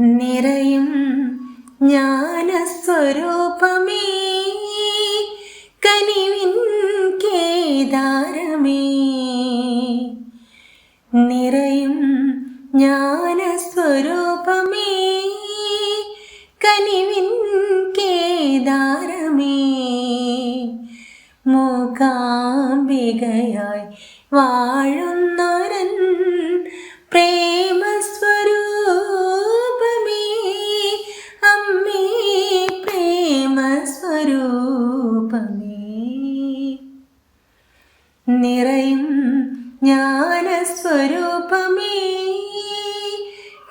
നിറയും ജ്ഞാനസ്വരൂപമേ. കനിവിൻ കേദാരമേ. നിറയും ജ്ഞാനസ്വരൂപമേ. കനിവിൻ കേദാരമേ. മൂകാംബികയായി വാഴുന്നൊരൻ നിറയും ജ്ഞാനസ്വരൂപമേ.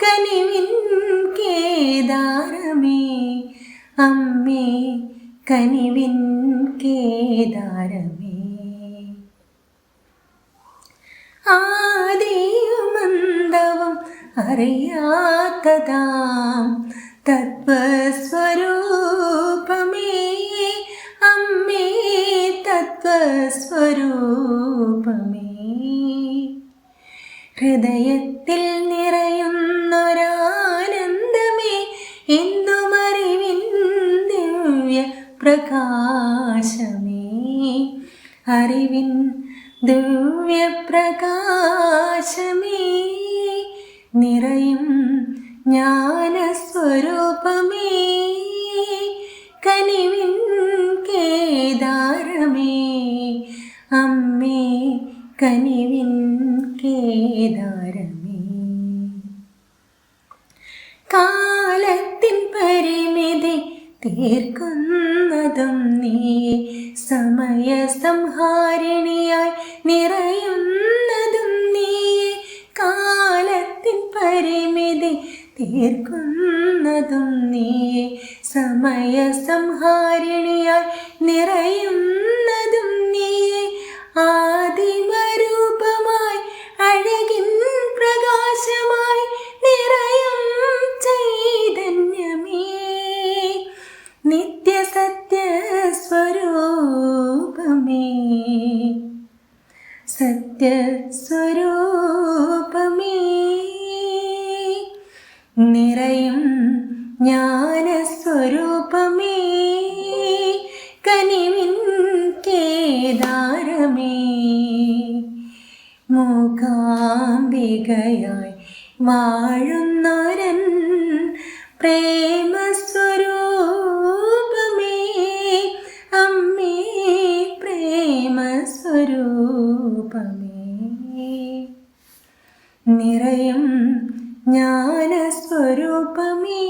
കനിവിൻ കേദാരമേ. അമ്മേ കനിവിൻ കേദാരമേ. ആദിയുമന്ദവം അറിയാത്തതാം തത്വസ്വരൂപമേ തത്വസ്വരൂപമേ ഹൃദയത്തിൽ നിറയുന്നൊരാനന്ദമേ എന്തുമറിവിൻ ദിവ്യ പ്രകാശമേ അറിവിൻ ദിവ്യ പ്രകാശമേ നിറയും ജ്ഞാനസ്വരൂപമേ. കനിവിൻ കേദാരമേ. കാലത്തിൻ പരിമിതി തീർക്കുന്നതും നീ സമയസംഹാരിണിയായി നിറയുന്നതും നീ കാലത്തിൻ പരിമിതി തീർക്കുന്നതും നീ സമയസംഹാരിണിയായി നിറയുന്നതും സത്യസ്വരൂപമേ. നിറയും ജ്ഞാനസ്വരൂപമേ. കനിവിൻ കേദാരമേ. മൂകാംബികയായി വാഴുന്നൊരൻ പ്രേമസ്വരൂപമേ പ്രേമസ്വരൂപമേ നിറയും ജ്ഞാനസ്വരൂപമേ.